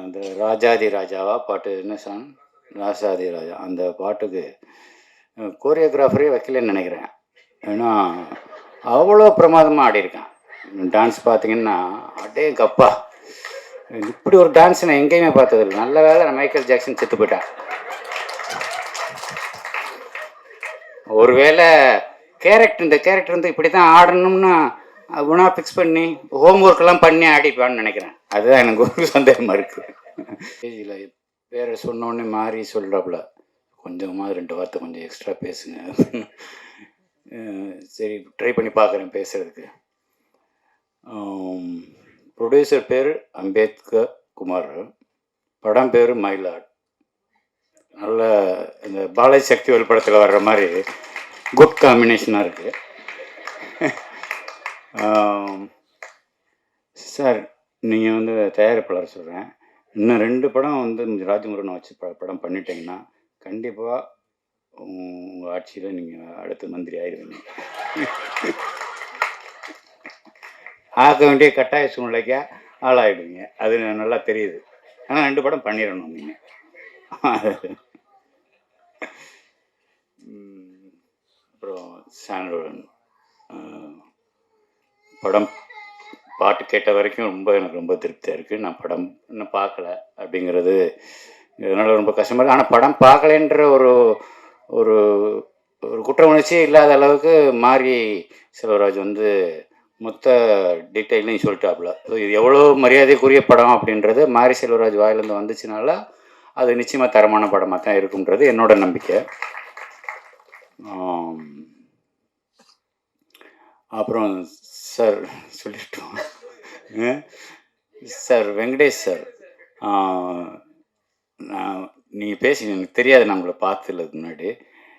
அந்த ராஜாதி ராஜாவா பாட்டு என்ன சாங் ராஜாதி ராஜா. அந்த பாட்டுக்கு கோரியோகிராஃபரே வைக்கலன்னு நினைக்கிறேன். ஏன்னா அவ்வளோ பிரமாதமாக ஆடியிருக்கேன். டான்ஸ் பார்த்தீங்கன்னா அடே கப்பா. இப்படி ஒரு டான்ஸ் நான் எங்கேயுமே பார்த்ததில்லை நல்ல வேலை நான் மைக்கேல் ஜாக்சன் செத்து போயிட்டேன். ஒருவேளை கேரக்டர் இந்த கேரக்டர் வந்து இப்படி தான் ஆடணும்னு குணா ஃபிக்ஸ் பண்ணி ஹோம் ஒர்க்கெல்லாம் பண்ணி ஆடிப்பான்னு நினைக்கிறேன். அதுதான் எனக்கு ஒரு சந்தேகமாக இருக்குது ஸ்டேஜில் பேரை சொன்னோடனே மாறி சொல்கிறாப்புல கொஞ்சமாக ரெண்டு வார்த்தை கொஞ்சம் எக்ஸ்ட்ரா பேசுங்க. சரி ட்ரை பண்ணி பார்க்குறேன் பேசுகிறதுக்கு ப்ரொடியூசர் பேர் அம்பேத்கர் குமார். படம் பேர் மயிலாட் நல்ல இந்த பாலாஜி சக்திவேல் படத்தில் வர்ற மாதிரி குட் காம்பினேஷனாக இருக்குது சார் நீங்கள் வந்து தயாரிப்பாளர் சொல்கிறேன் இன்னும் ரெண்டு படம் வந்து ராஜமுருகனை வச்சு ப படம் பண்ணிட்டீங்கன்னா கண்டிப்பாக உங்கள் ஆட்சியில் நீங்கள் அடுத்து மந்திரி ஆயிடுவீங்க ஆக்க வேண்டிய கட்டாய சூழ்நிலைக்கா ஆளாயிடுவீங்க. அது நல்லா தெரியுது. ஆனால் ரெண்டு படம் பண்ணிடணும் நீங்கள் அப்புறம் சாண்டோடன் படம் பாட்டு கேட்ட வரைக்கும் ரொம்ப எனக்கு ரொம்ப திருப்தியாக இருக்குது நான் படம் இன்னும் பார்க்கல அப்படிங்கிறது இதனால் ரொம்ப கஷ்டமாக இருக்குது ஆனால் படம் பார்க்கலன்ற ஒரு ஒரு ஒரு குற்ற உணர்ச்சியே இல்லாத அளவுக்கு மாறி செல்வராஜ் வந்து மொத்த டீட்டெயிலையும் சொல்லிட்டாப்புல. ஸோ இது எவ்வளோ மரியாதைக்குரிய படம் அப்படின்றது மாரி செல்வராஜ் வாயிலேருந்து வந்துச்சுனால அது நிச்சயமாக தரமான படமாக தான் இருக்குன்றது என்னோட நம்பிக்கை. அப்புறம் சார் சொல்லிட்டோம் சார் வெங்கடேஷ் சார் நான் நீங்கள் பேசி எனக்கு தெரியாது நான் உங்களை பார்த்ததுக்கு முன்னாடி.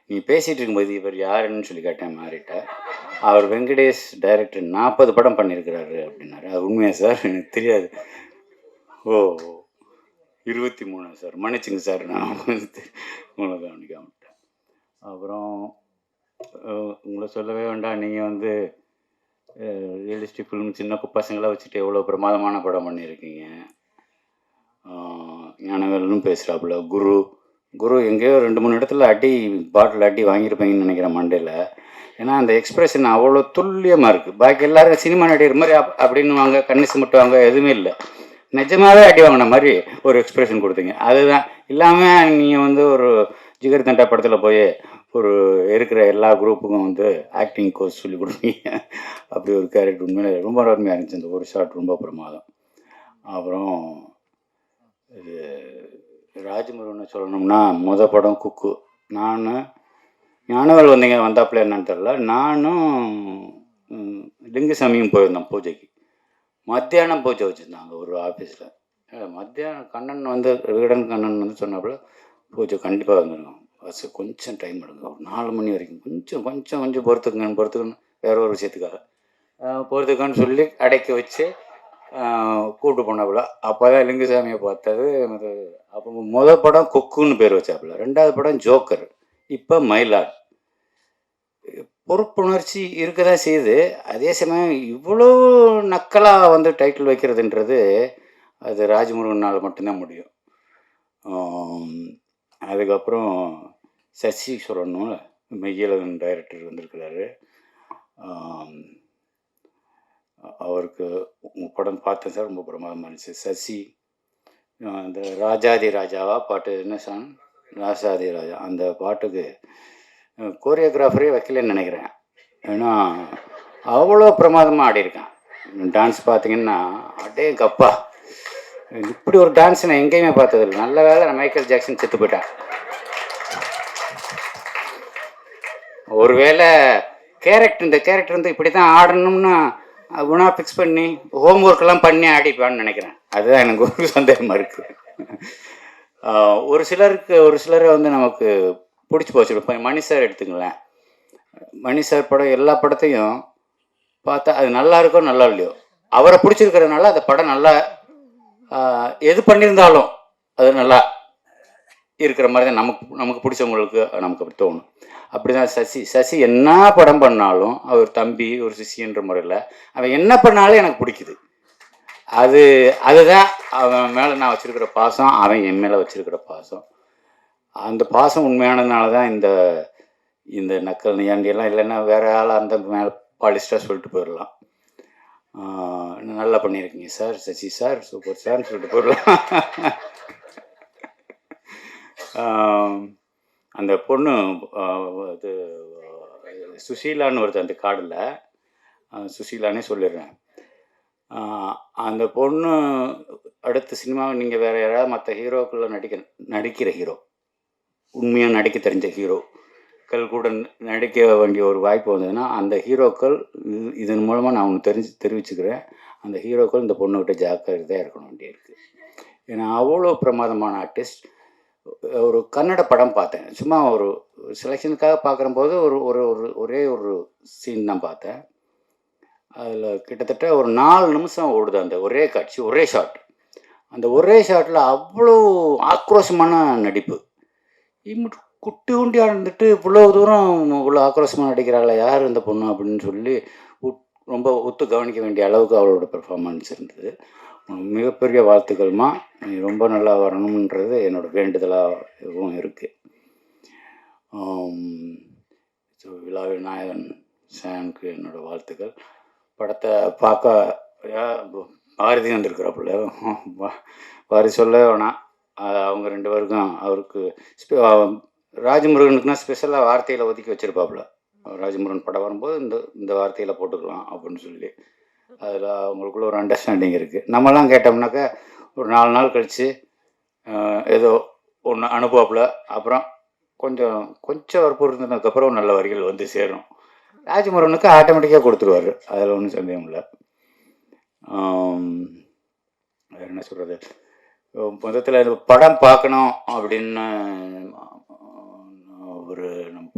நீங்கள் பேசிகிட்டு இருக்கும்போது இவர் யாருன்னு சொல்லி கேட்டேன் மாறிட்ட. அவர் வெங்கடேஷ் டைரக்டர் நாற்பது படம் பண்ணியிருக்கிறாரு அப்படின்னாரு. அது உண்மையா சார்? எனக்கு தெரியாது. ஓ இருபத்தி மூணு சார்? மன்னிச்சுங்க சார் நான் உங்களை கவனிக்க மாட்டேன் அப்புறம் உங்களை சொல்லவே வேண்டாம். நீங்கள் வந்து ரியலிஸ்டிக் ஃபிலிம் சின்ன கு- வச்சுட்டு எவ்வளோ பிரமாதமான படம் பண்ணியிருக்கீங்க? ஞானவேலனும் பேசுகிறாப்புல குரு குரு எங்கேயோ ரெண்டு மூணு இடத்துல அடி பாட்டில் அடி வாங்கியிருப்பீங்கன்னு நினைக்கிறேன் மண்டேல ஏன்னா அந்த எக்ஸ்பிரஷன் அவ்வளோ துல்லியமாக இருக்குது பாக்கி எல்லாரும் சினிமா நடிகர் மாதிரி அப் அப்படின்னு அப்படின்னுவாங்க கண்ணு சிமிட்டுவாங்க எதுவுமே இல்லை. நிஜமாகவே அடி வாங்கின மாதிரி ஒரு எக்ஸ்பிரஷன் கொடுத்தீங்க. அதுதான். இல்லாமல் நீங்கள் வந்து ஒரு ஜிகர் தண்டா படத்தில் போய் ஒரு இருக்கிற எல்லா குரூப்புக்கும் வந்து ஆக்டிங் கோர்ஸ் சொல்லி கொடுப்பீங்க அப்படி ஒரு கேரக்டர் உண்மையில ரொம்ப அருமையாக இருந்துச்சு. அந்த ஒரு ஷாட் ரொம்ப பிரமாதம். அப்புறம் இது ராஜமுருகனை சொல்லணும்னா முத படம் குக்கு. நான் ஞானவர் வந்தீங்க வந்தாப்புல என்னன்னு தெரில நானும் லிங்கு லிங்குசாமியும் போயிருந்தோம் பூஜைக்கு. மத்தியானம் பூஜை வச்சுருந்தாங்க ஒரு ஆஃபீஸில் மத்தியானம் கண்ணன் வந்து விகடன் கண்ணன் வந்து சொன்னாப்புல பூஜை கண்டிப்பாக வந்துருக்கோம். பஸ் கொஞ்சம் டைம் எடுங்க ஒரு நாலு மணி வரைக்கும். கொஞ்சம் கொஞ்சம் கொஞ்சம் பொறுத்துக்குங்கன்னு பொறுத்துக்கணும் வேற ஒரு விஷயத்துக்காக. பொறுத்துக்கன்னு சொல்லி அடைக்க வச்சு கூட்டு கூப்பிட்டு போனாப்புல. அப்போ தான் லிங்குசாமியை பார்த்தது அது அப்போ முதல் படம் கொக்குன்னு பேர் வச்சாப்புல. ரெண்டாவது படம் ஜோக்கர். இப்போ மயிலாட். பொறுப்புணர்ச்சி இருக்க தான் செய்யுது. அதே சமயம் இவ்வளோ நக்கலாக வந்து டைட்டில் வைக்கிறதுன்றது அது ராஜமுருகனால் மட்டும்தான் முடியும். அதுக்கப்புறம் சசி மெய்யழகன் டைரக்டர் வந்திருக்கிறாரு. அவருக்கு உங்கள் படம் பார்த்தேன் சார் ரொம்ப பிரமாதமாக இருந்துச்சு. சசி அந்த ராஜாதி ராஜாவா பாட்டு என்ன சாங் ராஜாதி ராஜா. அந்த பாட்டுக்கு கோரியோகிராஃபரே வைக்கலன்னு நினைக்கிறேன். ஏன்னா அவ்வளோ பிரமாதமாக ஆடியிருக்கேன். டான்ஸ் பார்த்தீங்கன்னா அடே கப்பா இப்படி ஒரு டான்ஸ் நான் எங்கேயுமே பார்த்ததில்லை. நல்ல வேலை நான் மைக்கேல் ஜாக்சன் செத்து போயிட்டேன். ஒருவேளை கேரக்டர் இந்த கேரக்டர் வந்து இப்படி தான் ஆடணும்னு குணா ஃபிக்ஸ் பண்ணி ஹோம் ஒர்க்கெல்லாம் பண்ணி ஆடிப்பான்னு நினைக்கிறேன். அதுதான் எனக்கு ஒரு சந்தேகமாக இருக்குது ஒரு சிலருக்கு ஒரு சிலரை வந்து நமக்கு பிடிச்சி போச்சு. இப்போ மணி சார் எடுத்துங்களேன். மணி சார் படம் எல்லா படத்தையும் பார்த்தா அது நல்லா இருக்கோ நல்லா இல்லையோ? அவரை பிடிச்சிருக்கிறதுனால அந்த படம் நல்லா எது பண்ணியிருந்தாலும் அது நல்லா இருக்கிற மாதிரி தான் நமக்கு நமக்கு பிடிச்சவங்களுக்கு நமக்கு அப்படி தோணும். அப்படிதான் சசி சசி என்ன படம் பண்ணாலும் அவர் தம்பி ஒரு சிஷின்ற முறையில் அவன் என்ன பண்ணாலும் எனக்கு பிடிக்குது. அது அதுதான் அவன் மேலே நான் வச்சுருக்கிற பாசம் அவன் என் மேலே வச்சுருக்கிற பாசம். அந்த பாசம் உண்மையானதுனால தான் இந்த இந்த நக்கல் நியாண்டியெல்லாம் இல்லைன்னா வேற ஆளாக அந்த மேலே பாலிஸ்டாக சொல்லிட்டு போயிடலாம். நல்லா பண்ணியிருக்கீங்க சார். சசி சார் சூப்பர் சார்னு சொல்லிட்டு போயிடலாம். அந்த பொண்ணு இது சுசீலான்னு ஒருத்தர் அந்த கார்டில். சுசீலானே சொல்லிடுறேன். அந்த பொண்ணு அடுத்த சினிமாவை நீங்கள் வேறு யாராவது மற்ற ஹீரோக்குள்ளே நடிக்க நடிக்கிற ஹீரோ உண்மையாக நடிக்க தெரிஞ்ச ஹீரோ ஹீரோக்கள் கூட நடிக்க வேண்டிய ஒரு வாய்ப்பு வந்ததுன்னா அந்த ஹீரோக்கள் இதன் மூலமாக நான் அவனுக்கு தெரிஞ்சு தெரிவிச்சுக்கிறேன். அந்த ஹீரோக்கள் இந்த பொண்ணுக்கிட்ட ஜாக்கிரதையாக இருக்கணும் வேண்டியிருக்கு ஏன்னா அவ்வளோ பிரமாதமான ஆர்டிஸ்ட் ஒரு கன்னட படம் பார்த்தேன். சும்மா ஒரு செலெக்ஷனுக்காக பார்க்குறம்போது ஒரு ஒரு ஒரு ஒரே ஒரு சீன் தான் பார்த்தேன். அதில் கிட்டத்தட்ட ஒரு நாலு நிமிஷம் ஓடுது அந்த ஒரே காட்சி ஒரே ஷாட் அந்த ஒரே ஷாட்டில் அவ்வளோ ஆக்ரோஷமான நடிப்பு. இம்மிட்டு குட்டி குண்டியாக இருந்துட்டு இவ்வளோ தூரம் இவ்வளோ ஆக்ரோஷமாக நடிக்கிறாள் யார் இந்த பொண்ணு அப்படின்னு சொல்லி உட்- ரொம்ப ஒத்து கவனிக்க வேண்டிய அளவுக்கு அவளோட பெர்ஃபார்மன்ஸ் இருந்தது. மிகப்பெரிய வாழ்த்துக்கள்மா. நீ ரொம்ப நல்லா வரணுன்றது என்னோட வேண்டுதலாகவும் இருக்குது ஸோ விழாவில் நாயகன் என்னோடய வாழ்த்துக்கள். படத்தை பார்க்க பாரதி வந்திருக்கிறாப்புல. பாரதி சொல்ல வேணாம். அவங்க ரெண்டு பேருக்கும் அவருக்கு ராஜமுருகனுக்குனா ஸ்பெஷலாக வார்த்தையில் ஒதுக்கி வச்சிருப்பாப்புல ராஜமுருகன் படம் வரும்போது இந்த இந்த வார்த்தையில் போட்டுக்கலாம் அப்படின்னு சொல்லி. அதில் அவங்களுக்குள்ள ஒரு அண்டர்ஸ்டாண்டிங் இருக்குது நம்மலாம் கேட்டோம்னாக்கா ஒரு நாலு நாள் கழித்து ஏதோ ஒன்று அனுப்புவாப்புல அப்புறம் கொஞ்சம் கொஞ்சம் வற்புறுத்தினதுக்கப்புறம் நல்ல வரிகள் வந்து சேரும். ராஜமுருகனுக்கு ஆட்டோமேட்டிக்காக கொடுத்துருவாரு. அதில் ஒன்றும் சந்தேகம் இல்லை. என்ன சொல்கிறது மொத்தத்தில் இந்த படம் பார்க்கணும் அப்படின்னு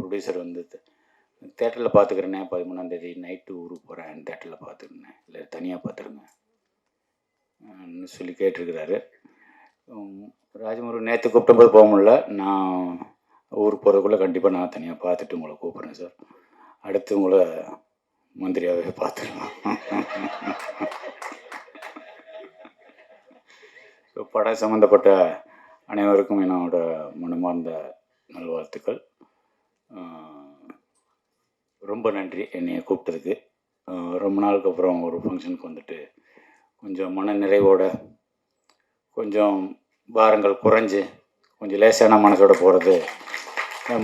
ப்ரொடியூசர் வந்து தேட்டரில் பார்த்துக்கிறேனே பதிமூணாந்தேதி நைட்டு ஊருக்கு போகிறேன் தேட்டரில் பார்த்துக்கிறேன் இல்லை தனியாக பார்த்துருங்க சொல்லி கேட்டிருக்கிறாரு. உம், ராஜமுருகன் நேற்று கூப்பிட்டபோது போக முடியல. நான் ஊருக்கு போகிறதுக்குள்ளே கண்டிப்பாக நான் தனியாக பார்த்துட்டு உங்களை கூப்பிட்றேன் சார். அடுத்து உங்களை மந்திரியாகவே பார்த்துடலாம் ஸோ படம் சம்மந்தப்பட்ட அனைவருக்கும் என்னோட மனமார்ந்த நல்வாழ்த்துக்கள். ரொம்ப நன்றி என்னையை கூப்பிட்டதுக்கு. ரொம்ப நாளுக்கு அப்புறம் ஒரு ஃபங்க்ஷனுக்கு வந்துட்டு கொஞ்சம் மன நிறைவோட கொஞ்சம் பாரங்கள் குறைஞ்சு கொஞ்சம் லேசான மனசோட போகிறது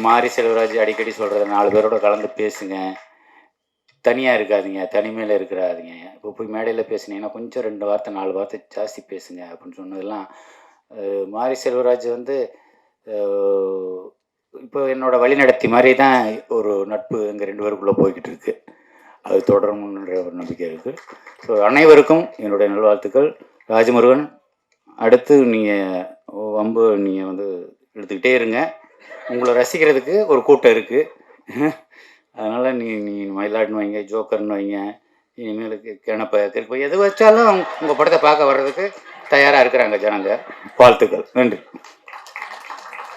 மாரி செல்வராஜ் அடிக்கடி சொல்கிறத நாலு பேரோட கலந்து பேசுங்க. தனியாக இருக்காதிங்க தனிமையில் இருக்கிறாதீங்க. இப்போ போய் மேடையில் பேசுனீங்கன்னா கொஞ்சம் ரெண்டு வார்த்தை நாலு வார்த்தை ஜாஸ்தி பேசுங்க அப்படின்னு சொன்னதெல்லாம் மாரி செல்வராஜ் வந்து இப்போ என்னோட வழிநடத்தி மாதிரி தான் ஒரு நட்பு எங்கள் ரெண்டு பேருக்குள்ளே போய்கிட்டு இருக்கு அது தொடரும்ன்ற ஒரு நம்பிக்கை இருக்குது ஸோ அனைவருக்கும் என்னுடைய நல்வாழ்த்துக்கள். ராஜமுருகன் அடுத்து நீங்கள் வம்பு நீங்கள் வந்து எடுத்துக்கிட்டே இருங்க. உங்களை ரசிக்கிறதுக்கு ஒரு கூட்டம் இருக்குது அதனால் நீ நீ மயிலாடுன்னு வைங்க ஜோக்கர்னு வைங்க இனிமேலுக்கு கிணப்ப திருப்ப எது வச்சாலும் உங்கள் படத்தை பார்க்க வர்றதுக்கு தயாராக இருக்கிறாங்க ஜனங்க. வாழ்த்துக்கள். நன்றி.